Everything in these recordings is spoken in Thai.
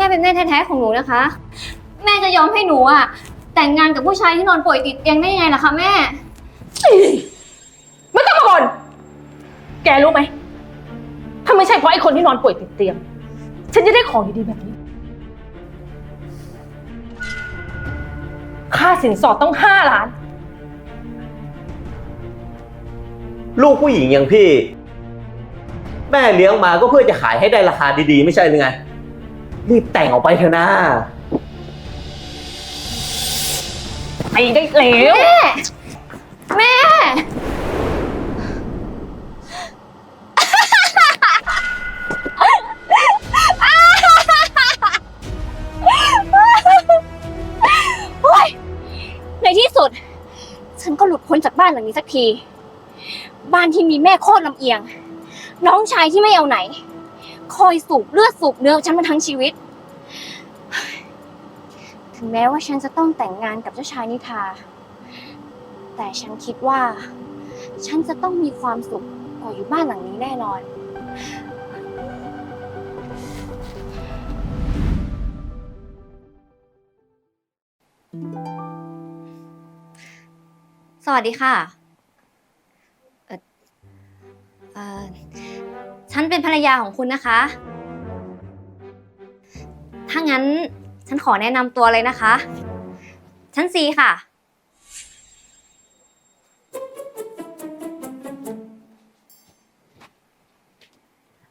ม่เป็นแม่แท้ๆของหนูนะคะ แม่จะยอมให้หนูอะแต่งงานกับผู้ชายที่นอนป่วยติดเตียงได้ยังไงล่ะคะแม่ ไม่ต้องมาบ่นแกรู้ไหม ถ้าไม่ใช่เพราะไอ้คนที่นอนป่วยติดเตียง ฉันจะได้ของดีๆแบบนี้ ค่าสินสอดต้องห้าล้าน ลูกผู้หญิงอย่างพี่ แม่เลี้ยงมาก็เพื่อจะขายให้ได้ราคาดีๆ ไม่ใช่หรือไง รีบแต่งออกไปเถอะนะ ไปได้แล้วแม่ โอ๊ยในที่สุด ฉันก็หลุดพ้นจากบ้านหลังนี้สักที บ้านที่มีแม่โคตรลำเอียง น้องชายที่ไม่เอาไหน คอยสูบเลือดสูบเนื้อฉันมาทั้งชีวิต ถึงแม้ว่าฉันจะต้องแต่งงานกับเจ้าชายนิทราแต่ฉันคิดว่า ฉันจะต้องมีความสุขกว่าอยู่บ้านหลังนี้แน่นอน สวัสดีค่ะ เอ่อ ฉันเป็นภรรยาของคุณนะคะ ถ้างั้นฉันขอแนะนำตัวเลยนะคะ ฉันซีค่ะ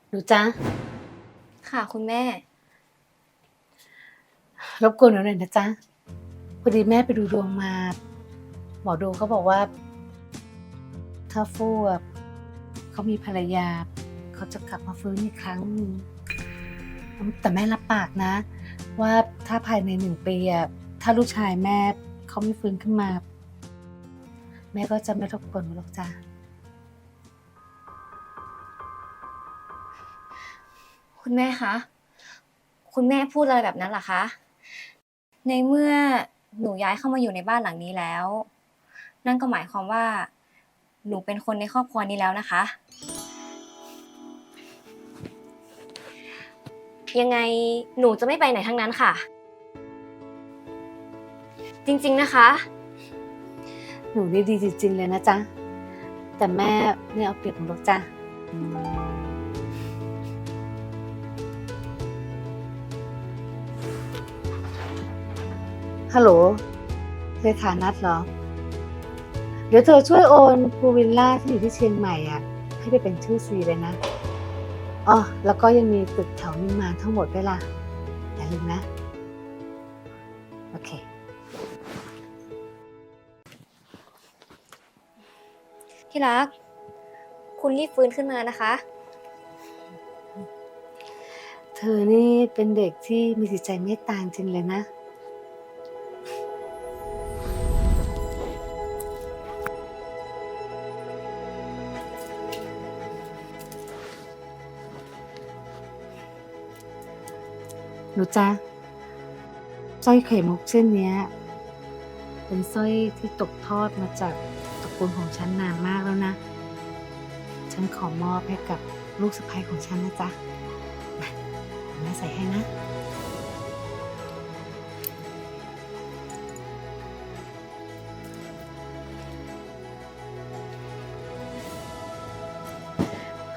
หนูจ๊ะค่ะคุณแม่ รบกวนหนูหน่อยนะจ๊ะพอดีแม่ไปดูดวงมา หมอดูเขาบอกว่า ถ้าฟู่อะเขามีภรรยา เขาจะกลับมาฟื้นอีกครั้งหนึ่งแต่แม่รับปากนะ ว่าถ้าภายในหนึ่งปีอะถ้าลูกชายแม่เขาไม่ฟื้นขึ้นมา แม่ก็จะไม่รบกวนหรอกจ้ะคุณแม่คะ คุณแม่พูดอะไรแบบนั้นเหรอคะ ในเมื่อหนูย้ายเข้ามาอยู่ในบ้านหลังนี้แล้ว นั่นก็หมายความว่า หนูเป็นคนในครอบครัวนี้แล้วนะคะ ยังไงหนูจะไม่ไปไหนทั้งนั้นค่ะ จริงๆนะคะ หนูนี่ดีจริง ๆ เลยนะจ๊ะ แต่แม่ไม่เอาเปรียบหนูหรอกจ้ะ ฮัลโหลเลขานัดเหรอ เดี๋ยวเธอช่วยโอนพูวิลล่าที่อยู่ที่เชียงใหม่อะ ให้ไปเป็นชื่อซีเลยนะ อ๋อแล้วก็ยังมีตึกแถวนิมมานทั้งหมดด้วยล่ะอย่าลืมนะ โอเค ที่รัก คุณรีบฟื้นขึ้นมานะคะ เธอนี่เป็นเด็กที่มีจิตใจเมตตาจริงเลยนะ หนูจ๊ะสร้อยไข่มุกเส้นเนี้ย เป็นสร้อยที่ตกทอดมาจากตระกูลของฉันนานมากแล้วนะ ฉันขอมอบให้กับลูกสะใภ้ของฉันนะจ๊ะแม่ใส่ให้นะ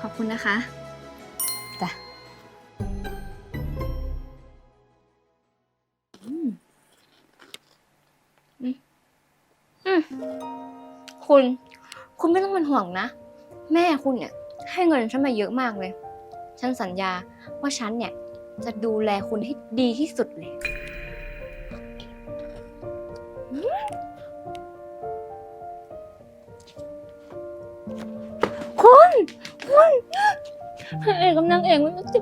ขอบคุณนะคะ แม่คุณเนี่ยให้เงินฉันมาเยอะมากเลย ฉันสัญญาว่าฉันเนี่ยจะดูแลคุณให้ดีที่สุดเลย คุณ คุณพระเอกกำลังเอกมันจะ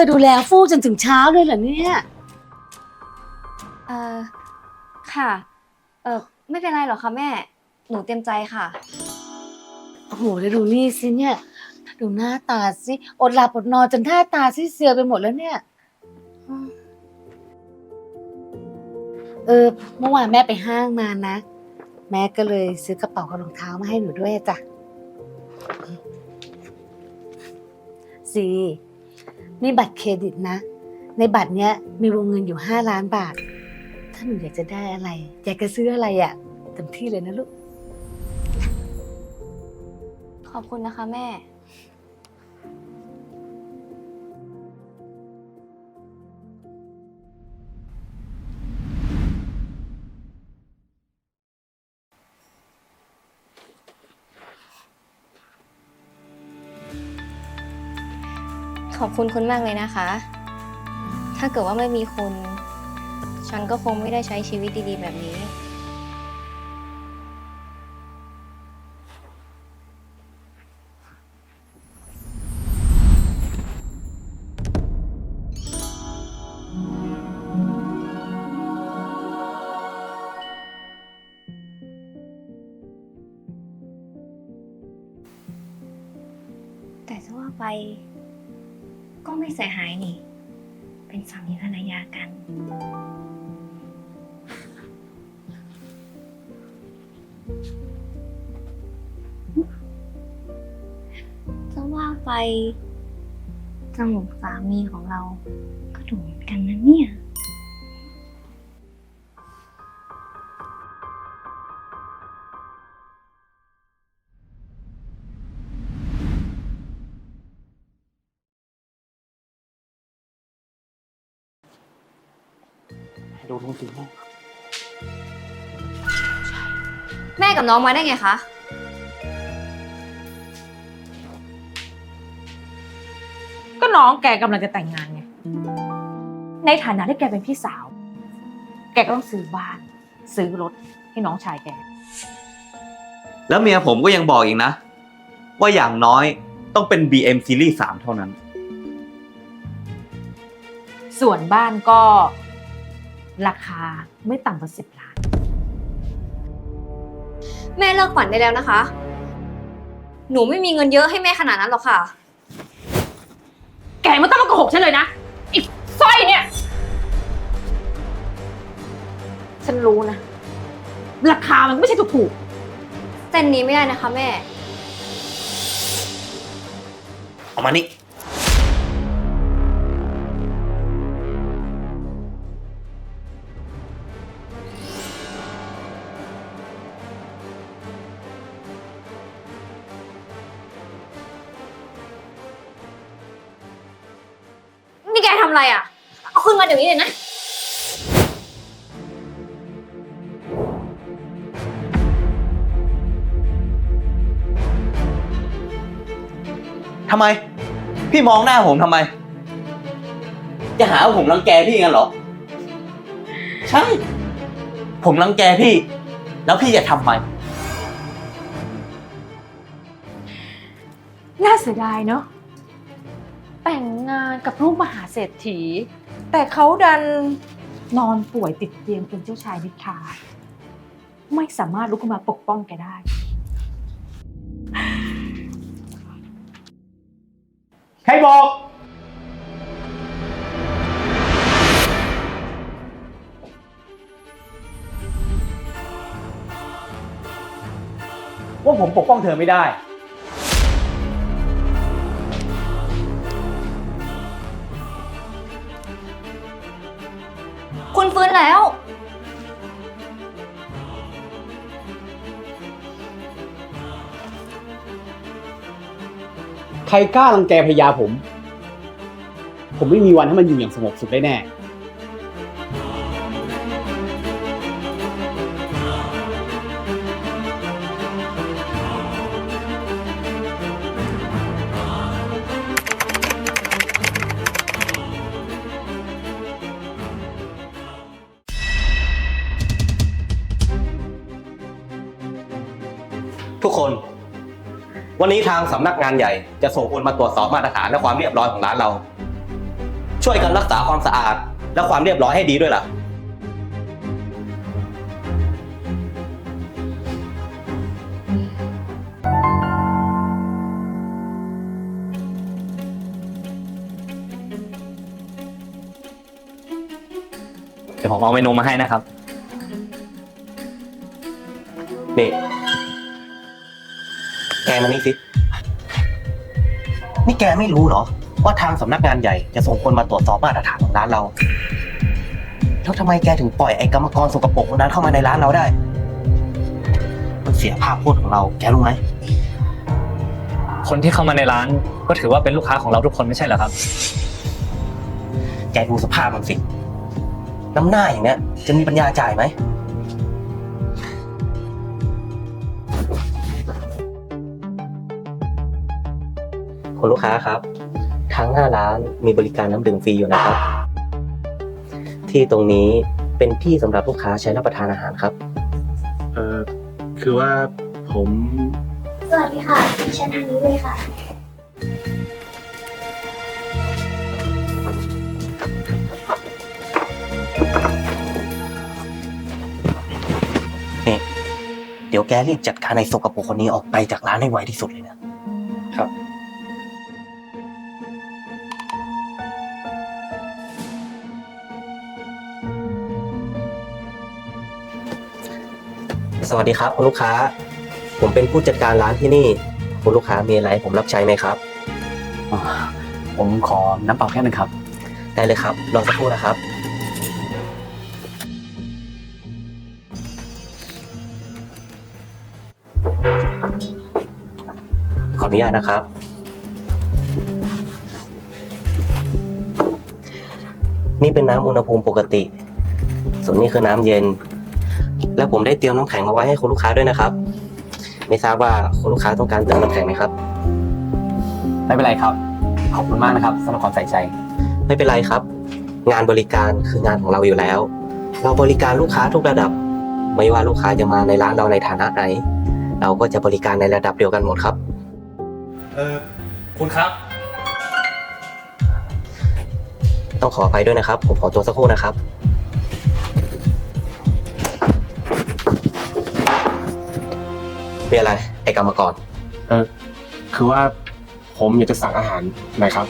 อดูแลฟู่จนถึงเช้าเลยเหรอเนี่ย เออค่ะ เออไม่เป็นไรหรอกค่ะแม่ หนูเต็มใจค่ะ โอ้โหแล้วดูนี่สิเนี่ย ดูหน้าตาสิอดหลับอดนอนจนหน้าตาซีเซียวไปหมดแล้วเนี่ยอืมเออเมื่อวานแม่ไปห้างมานะ แม่ก็เลยซื้อกระเป๋ากับรองเท้ามาให้หนูด้วยอะจ้ะซี นี่บัตรเครดิตนะ ในบัตรเนี้ยมีวงเงินอยู่ห้าล้านบาท ถ้าหนูอยากจะได้อะไร อยากจะซื้ออะไรอะ่ะเต็มที่เลยนะลูก ขอบคุณนะคะแม่ คุณคุณมากเลยนะคะ ถ้าเกิดว่าไม่มีคุณ ฉันก็คงไม่ได้ใช้ชีวิตดีๆ แบบนี้ แต่จะว่าไป ก็ไม่เสียหายนี่ เป็นสามีภรรยากัน จะว่าไปจมูกสามีของเราก็ดูเหมือนกันนะเนี่ย ดูทุกสิ่งแม่กับน้องมาได้ไงคะ ก็น้องแกกำลังจะแต่งงานไง ในฐานะที่แกเป็นพี่สาว แกก็ต้องซื้อบ้าน ซื้อรถให้น้องชายแก แล้วเมียผมก็ยังบอกอีกนะ ว่าอย่างน้อยต้องเป็น BM Series 3 เท่านั้น ส่วนบ้านก็ ราคาไม่ต่ำกว่าสิบล้าน แม่เลิกฝันได้แล้วนะคะ หนูไม่มีเงินเยอะให้แม่ขนาดนั้นหรอกค่ะ แกไม่ต้องมาโกหกฉันเลยนะอีกสร้อยเนี่ย ฉันรู้นะ ราคามันไม่ใช่ถูกเส้นนี้ไม่ได้นะคะ แม่ เอามานี่ ทำอะไรอะ เอาคืนมาเดี๋ยวนี้เลยนะ ทำไม พี่มองหน้าผมทำไม จะหาว่าผมรังแกพี่งั้นเหรอ ใช่ ผมรังแกพี่ แล้วพี่จะทำไมๆน่าเสียดายเนาะแต่งงานกับลูกมหาเศรษฐี แต่เขาดันนอนป่วยติดเตียงเป็นเจ้าชายนิทราไม่สามารถลุกขึ้นมาปกป้องแกได้ ใครบอก ว่าผมปกป้องเธอไม่ได้ ใครกล้ารังแกภรรยาผม ผมไม่มีวันให้มันอยู่อย่างสงบสุขได้แน่ ทุกคน วันนี้ทางสำนักงานใหญ่จะส่งคนมาตรวจสอบมาตรฐานและความเรียบร้อยของร้านเรา ช่วยกันรักษาความสะอาด และความเรียบร้อยให้ดีด้วยล่ะ เดี๋ยวผมเอาเมนูมาให้นะครับ นี่ มานี่สิ นี่แกไม่รู้เหรอ ว่าทางสำนักงานใหญ่จะส่งคนมาตรวจสอบมาตรฐานของร้านเรา แล้วทำไมแกถึงปล่อยไอ้กรรมกรสกปรกคนนั้นเข้ามาในร้านเราได้ มันเสียภาพพจน์ของเรา แกรู้ไหม คนที่เข้ามาในร้านก็ถือว่าเป็นลูกค้าของเราทุกคนไม่ใช่เหรอครับ แกดูสภาพมันสิ น้ำหน้าอย่างเนี้ยจะมีปัญญาจ่ายไหม คุณลูกค้าครับทางหน้าร้านมีบริการน้ำดื่มฟรีอยู่นะครับ ที่ตรงนี้เป็นที่สำหรับลูกค้าใช้รับประทานอาหารครับ เออคือว่าผมสวัสดีค่ะดิฉันทางนี้เลยค่ะ เดี๋ยวแกรีบจัดการในสกปรกคนนี้ออกไปจากร้านให้ไวที่สุดเลยนะ สวัสดีครับคุณลูกค้า ผมเป็นผู้จัดการร้านที่นี่ คุณลูกค้ามีอะไรให้ผมรับใช้ไหมครับ อ๋อผมขอน้ำเปล่าแค่หนึงครับ ได้เลยครับรอสักครู่นะครับ ขออนุญาตนะครับ นี่เป็นน้ำอุณหภูมิปกติ ส่วนนี้คือน้ำเย็น และผมได้เตรียมน้ำแข็งมาไว้ให้คุณลูกค้าด้วยนะครับ ไม่ทราบว่าคุณลูกค้าต้องการเติมน้ำแข็งไหมครับ ไม่เป็นไรครับ ขอบคุณมากนะครับสำหรับความใส่ใจ ไม่เป็นไรครับ งานบริการคืองานของเราอยู่แล้ว เราบริการลูกค้าทุกระดับ ไม่ว่าลูกค้าจะมาในร้านเราในฐานะไหน เราก็จะบริการในระดับเดียวกันหมดครับ เออคุณครับ ต้องขออภัยด้วยนะครับ ผมขอตัวสักครู่นะครับ มีอะไรไอ้กรรมกรเออคือว่าผมอยากจะสั่งอาหารหน่อยครับ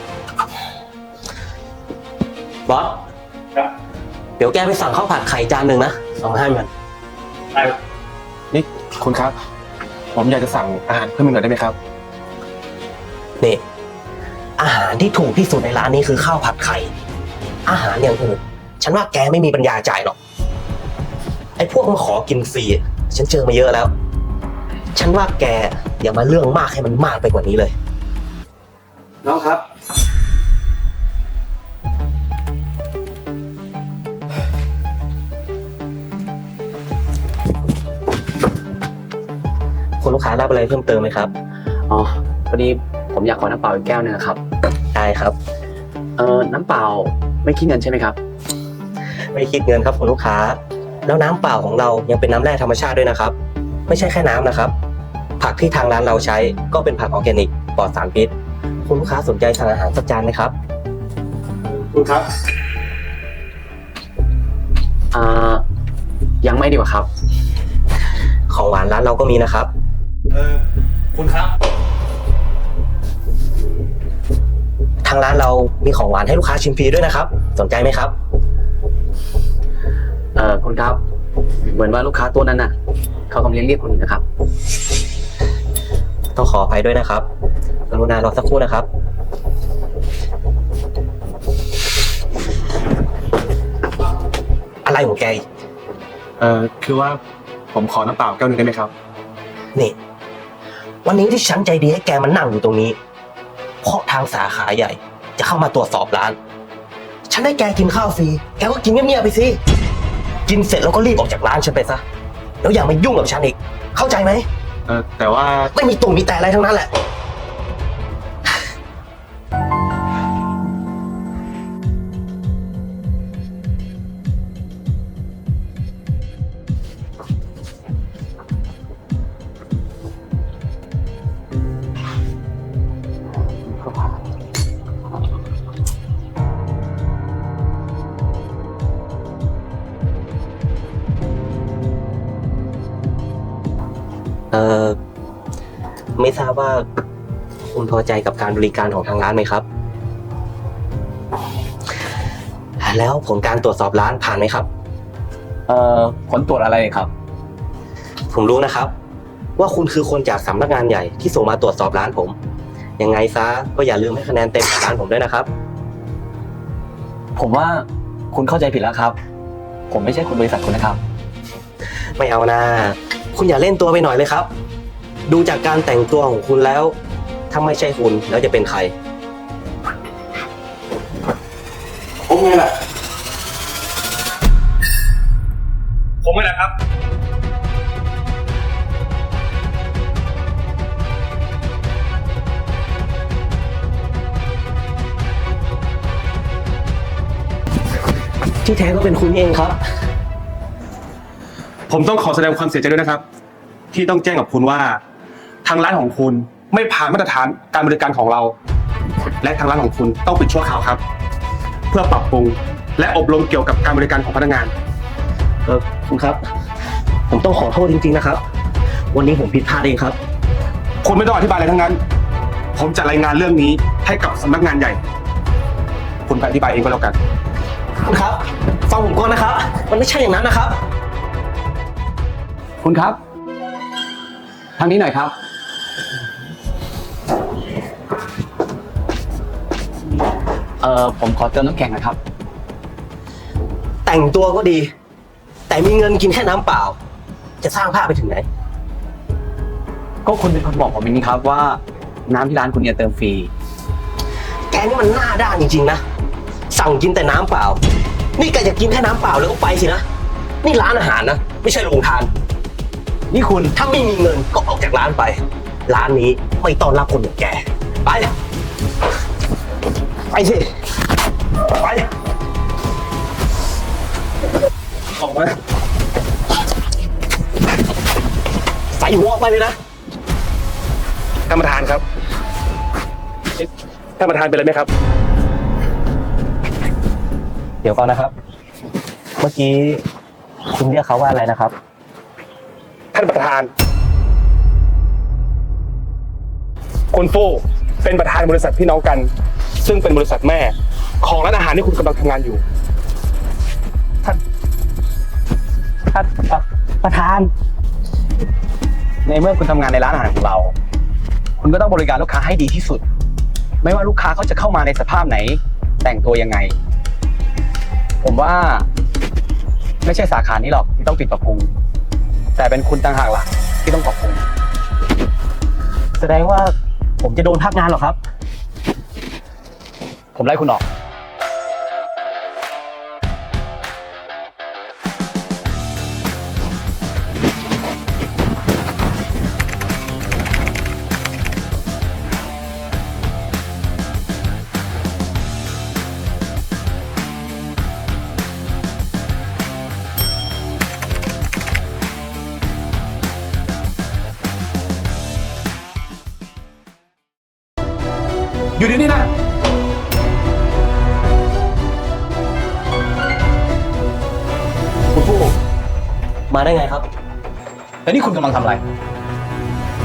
บอสครับ เดี๋ยวแกไปสั่งข้าวผัดไข่จานหนึ่งนะสองห้ามันนี่คุณครับ ผมอยากจะสั่งอาหารเพิ่มอีกหน่อยได้ไหมครับ นี่ อาหารที่ถูกที่สุดในร้านนี้คือข้าวผัดไข่อาหารอย่างอื่นฉันว่าแกไม่มีปัญญาจ่ายหรอกไอ้พวกมาขอกินฟรีอะฉันเจอมาเยอะแล้ว ฉันว่าแกอย่ามาเรื่องมากให้มันมากไปกว่านี้เลย น้องครับ คุณลูกค้ารับอะไรเพิ่มเติมไหมครับ อ๋อพอดีผมอยากขอน้ำเปล่าอีกแก้วหนึงอะครับ ได้ครับ เออน้ำเปล่าไม่คิดเงินใช่ไหมครับ ไม่คิดเงินครับคุณลูกค้า แล้วน้ำเปล่าของเรายังเป็นน้ำแร่ธรรมชาติด้วยนะครับ ไม่ใช่แค่น้ำนะครับ ผักที่ทางร้านเราใช้ก็เป็นผักออร์แกนิกปลอดสารพิษ คุณลูกค้าสนใจสั่งอาหารสักจานไหมครับ คุณครับ อ่า ยังไม่ดีกว่าครับ ของหวานร้านเราก็มีนะครับ เออคุณครับ ทางร้านเรามีของหวานให้ลูกค้าชิมฟรีด้วยนะครับ สนใจไหมครับ เออคุณครับ เหมือนว่าลูกค้าตัวนั้นน่ะ เขากำลังเรียกคุณอยู่นะครับ ต้องขออภัยด้วยนะครับ กรุณารอสักครู่นะครับ อะไรของแกอีกเออคือว่าผมขอน้ำเปล่าแก้วหนึงได้ไหมครับ นี่ วันนี้ที่ฉันใจดีให้แกมานั่งอยู่ตรงนี้ เพราะทางสาขาใหญ่ จะเข้ามาตรวจสอบร้าน ฉันให้แกกินข้าวฟรี แกก็กินเงียบๆไปสิ กินเสร็จแล้วก็รีบออกจากร้านฉันไปซะ แล้วอย่ามายุ่งกับฉันอีก เข้าใจไหม เออแต่ว่า ไม่มีตุ่มมีแต่อะไรทั้งนั้นแหละ ใจกับการบริการของทางร้านไหมครับ แล้วผลการตรวจสอบร้านผ่านไหมครับ เอ่อผลตรวจอะไรครับ ผมรู้นะครับ ว่าคุณคือคนจากสำนักงานใหญ่ที่ส่งมาตรวจสอบร้านผม ยังไงซะก็อย่าลืมให้คะแนนเต็มกับร้านผมด้วยนะครับ ผมว่าคุณเข้าใจผิดแล้วครับ ผมไม่ใช่คนบริษัทคุณนะครับ ไม่เอานะ คุณอย่าเล่นตัวไปหน่อยเลยครับ ดูจากการแต่งตัวของคุณแล้ว ถ้าไม่ใช่คุณแล้วจะเป็นใคร ผมไงล่ะ ผมไงล่ะครับ ที่แท้ก็เป็นคุณเองครับ ผมต้องขอแสดงความเสียใจด้วยนะครับ ที่ต้องแจ้งกับคุณว่า ทางร้านของคุณ ไม่ผ่านมาตรฐานการบริการของเรา และทางร้านของคุณต้องปิดชั่วคราวครับ เพื่อปรับปรุงและอบรมเกี่ยวกับการบริการของพนักงาน เออคุณครับ ผมต้องขอโทษจริงๆนะครับ วันนี้ผมผิดพลาดเองครับ คุณไม่ต้องอธิบายอะไรทั้งนั้น ผมจะรายงานเรื่องนี้ให้กับสำนักงานใหญ่ คุณไปอธิบายเองก็แล้วกัน คุณครับฟังผมก่อนนะครับ มันไม่ใช่อย่างนั้นนะครับ คุณครับ ทางนี้หน่อยครับ เอ่อผมขอเติมน้ำแข็งนะครับ แต่งตัวก็ดี แต่มีเงินกินแค่น้ำเปล่า จะสร้างภาพไปถึงไหน ก็คุณเป็นคนบอกผมเองนี่ครับว่า น้ำที่ร้านคุณเนี่ยเติมฟรี แกนี่มันหน้าด้านจริงๆนะ สั่งกินแต่น้ำเปล่า นี่แกจะกินแค่น้ำเปล่าแล้วก็ไปสินะ นี่ร้านอาหารนะ ไม่ใช่โรงทาน นี่คุณถ้าไม่มีเงินก็ออกจากร้านไป ร้านนี้ไม่ต้อนรับคนอย่างแก ไป ไปสิ ไป ออกมา ใส่หัวออกไปเลยนะ ท่านประธานครับเอ๊ะท่านประธานเป็นอะไรไหมครับ เดี๋ยวก่อนนะครับ เมื่อกี้คุณเรียกเขาว่าอะไรนะครับ ท่านประธาน คุณฟู่เป็นประธานบริษัทพี่น้องกัน ซึ่งเป็นบริษัทแม่ของร้านอาหารที่คุณกำลังทำงานอยู่ท่านประธาน ในเมื่อคุณทำงานในร้านอาหารของเรา คุณก็ต้องบริการลูกค้าให้ดีที่สุด ไม่ว่าลูกค้าเขาจะเข้ามาในสภาพไหน แต่งตัวยังไง ผมว่า ไม่ใช่สาขานี้หรอกที่ต้องปิดปรับปรุง แต่เป็นคุณต่างหากล่ะที่ต้องปรับปรุง แสดงว่าผมจะโดนพักงานเหรอครับ ผมไล่คุณออก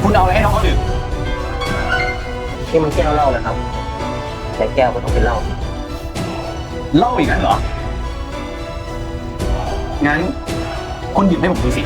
คุณเอาอะไรให้น้องเขาดื่มนี่มันแก้วเหล้านะครับ แต่แก้วก็ต้องเป็นเหล้าเหล่าอีกแล้วเหรอ งั้น คุณหยิบให้ผมดูสิ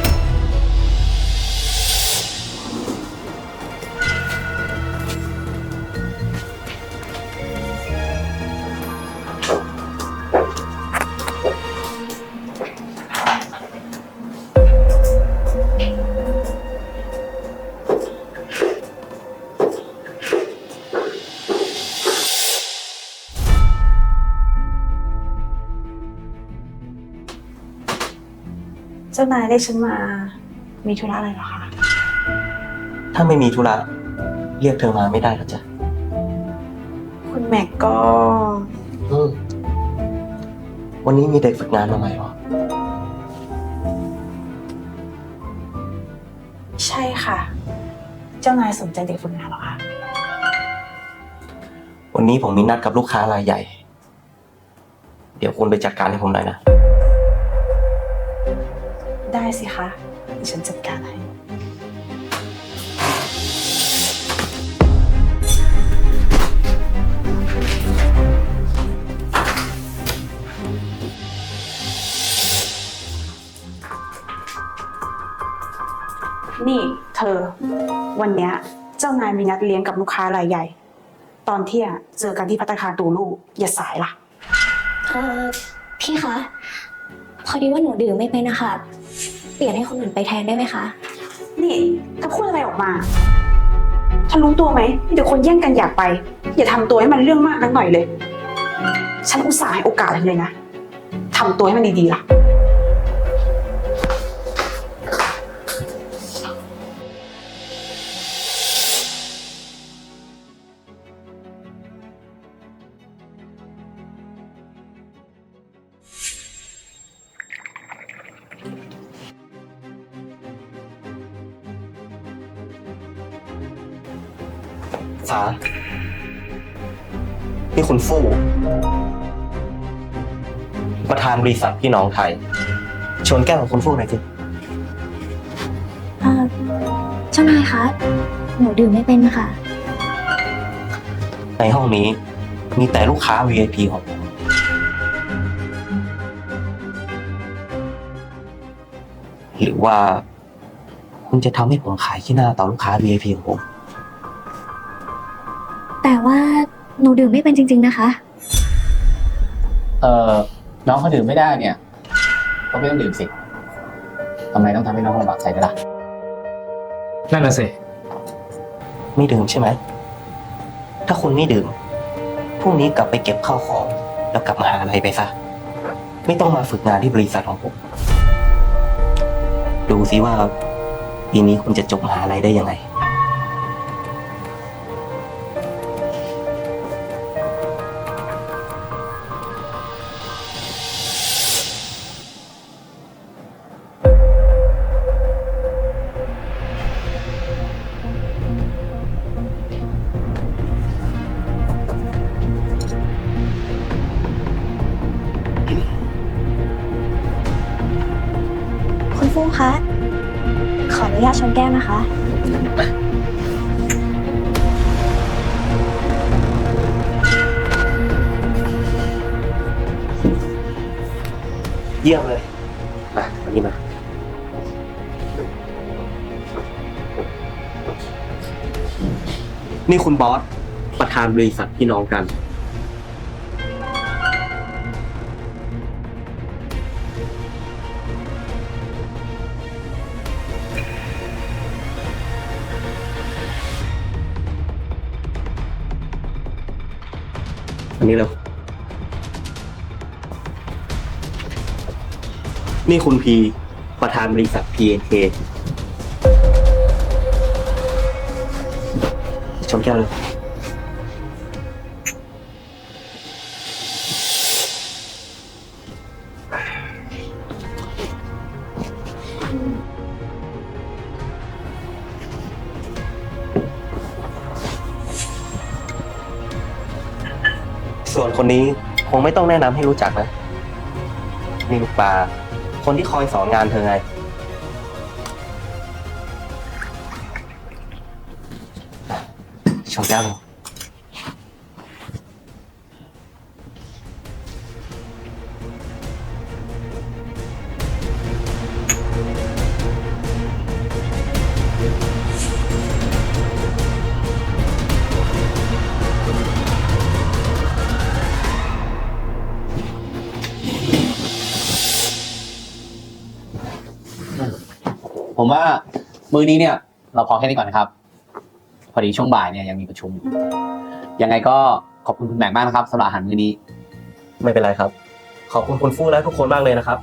านายเรียกฉันมา มีธุระอะไรเหรอคะ ถ้าไม่มีธุระเรียกเธอมาไม่ได้หรอจ๊ะคุณแม็กก็ อืมวันนี้มีเด็กฝึกงานมาใหม่เหรอ ใช่ค่ะ เจ้านายสนใจเด็กฝึกงานเหรอคะ วันนี้ผมมีนัดกับลูกค้ารายใหญ่ เดี๋ยวคุณไปจัดการให้ผมหน่อยนะ ได้สิคะฉันจัดการให้ นี่เธอ วันเนี้ยเจ้านายมีนัดเลี้ยงกับลูกค้ารายใหญ่ ตอนเที่ยงเจอกันที่พัตคาตูลูกอย่าสายล่ะ เออพี่คะ พอดีว่าหนูดื่มไม่เป็นนะคะ ปลี่ยนให้คนอื่นไปแทนได้ไหมคะ นี่ถ้าพูดอะไรออกมาฉันรู้ตัวไหมเดี๋ยวคนแย่งกันอยากไป อย่าทำตัวให้มันเรื่องมากนักหน่อยเลย ฉันอุตส่าห์ให้โอกาสเธอเลยนะทำตัวให้มันดีๆล่ะ บริษัทพี่น้องไทย ชวนแก้วของคุณฟู่หน่อยสิเอ่อเจ้านายคะ หนูดื่มไม่เป็นนะคะในห้องนี้มีแต่ลูกค้า VIP ของผมหรือว่า คุณจะทำให้ผมขายขี้หน้าต่อลูกค้า VIP ของผม แต่ว่าหนูดื่มไม่เป็นจริง ๆนะคะ เออ น้องเขาดื่มไม่ได้เนี่ย ก็ไม่ต้องดื่มสิทำไมต้องทำให้น้องลำบากใจด้วยล่ะ นั่นน่ะสิ ไม่ดื่มใช่ไหม ถ้าคุณไม่ดื่ม พรุ่งนี้กลับไปเก็บข้าวของ แล้วกลับมาหาอะไรไปซะ ไม่ต้องมาฝึกงานที่บริษัทของผม ดูซิว่าปีนี้คุณจะจบมหาลัยได้ยังไง คะ ขออนุญาตชนแก้วนะคะ เยี่ยมเลยมาวันนี้มา นี่คุณบอส ประธานบริษัทพี่น้องกัน นี้เร็ว นี่คุณพีประธานบริษัท PNK ชมแก้วเลย นี้คงไม่ต้องแนะนำให้รู้จักนะ นี่ลูกปลา คนที่คอยสอนงานเธอไง ชมแก้ว ผมว่ามือนี้เนี่ย เราพอแค่นี้ก่อนนะครับ พอดีช่วงบ่ายเนี่ยยังมีประชุมอยู่ยังไงก็ขอบคุณคุณแบงค์มากนะครับสำหรับอาหารมื้อนี้ ไม่เป็นไรครับ ขอบคุณคุณฟู่และทุกคนมากเลยนะครับ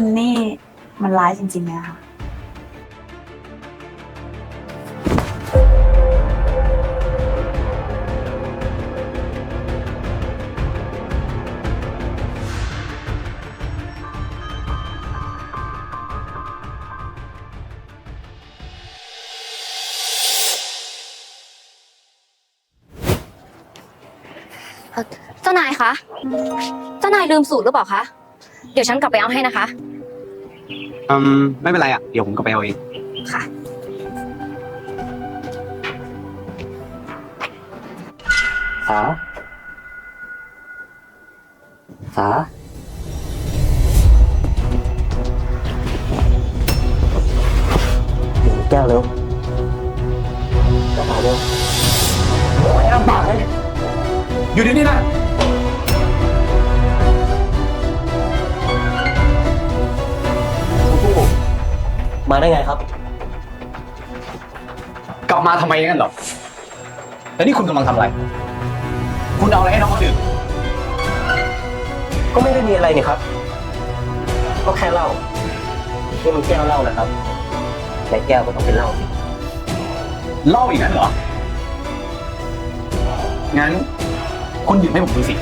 คุณนี่มันร้ายจริงๆนะคะเจ้านายคะ เจ้านายลืมสูตรหรือเปล่าคะ เดี๋ยวฉันกลับไปเอาให้นะคะ อืมไม่เป็นไรอะ เดี๋ยวผมก็ไปเอาเอง ค่ะ สา สา แก้วเร็วแก้วเร็ว อยู่ที่นี่นะ ได้ไงครับ กลับมาทำไมงั้นเหรอ แล้วนี่คุณกำลังทำอะไร คุณเอาอะไรให้น้องเขาดื่มก็ไม่ได้มีอะไรนี่ครับ ก็แค่เหล้านี่มันแก้วเหล้านะครับในแก้วก็ต้องเป็นเหล้าสิเล่าอย่างนั้นเหรอ งั้น คุณหยิบให้ผมดูสิ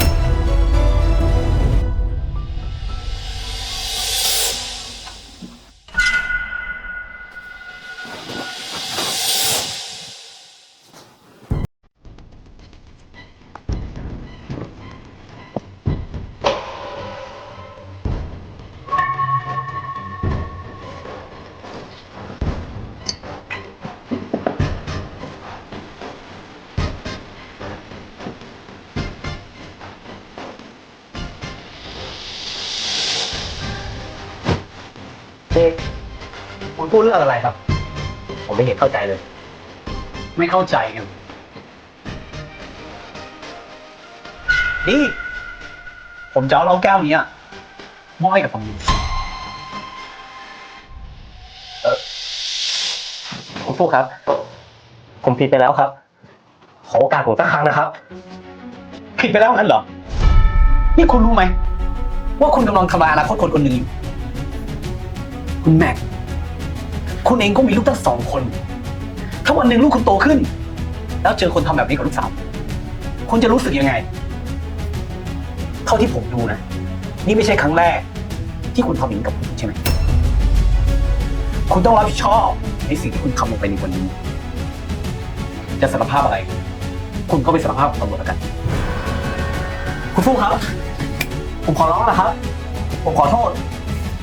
เด็กคุณพูดเรื่องอะไรครับ ผมไม่เห็นเข้าใจเลย ไม่เข้าใจกันนี่ผมจะเอาเหล้าแก้วนี้อะมอบให้กับผมคุณฟูครับ ผมผิดไปแล้วครับ ขอโอกาสผมสักครั้งนะครับ ผิดไปแล้วงั้นเหรอ นี่คุณรู้ไหม ว่าคุณกำลังทำลายอนาคตคนคนหนึ่งอยู่ คุณแม็ก คุณเองก็มีลูกตั้งสองคน ถ้าวันหนึ่งลูกคุณโตขึ้น แล้วเจอคนทำแบบนี้กับลูกสาว คุณจะรู้สึกยังไง เท่าที่ผมดูนะ นี่ไม่ใช่ครั้งแรก ที่คุณทำอย่างนี้กับผมใช่ไหม คุณต้องรับผิดชอบในสิ่งที่คุณทำลงไปในวันนี้ จะสารภาพอะไร คุณก็ไปสารภาพกับตำรวจแล้วกัน คุณฟูครับ ผมขอร้องนะครับ ผมขอโทษ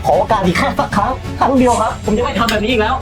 ขอโอกาสอีกแค่สักครั้งครั้งเดียวครับ ผมจะไม่ทำแบบนี้อีกแล้ว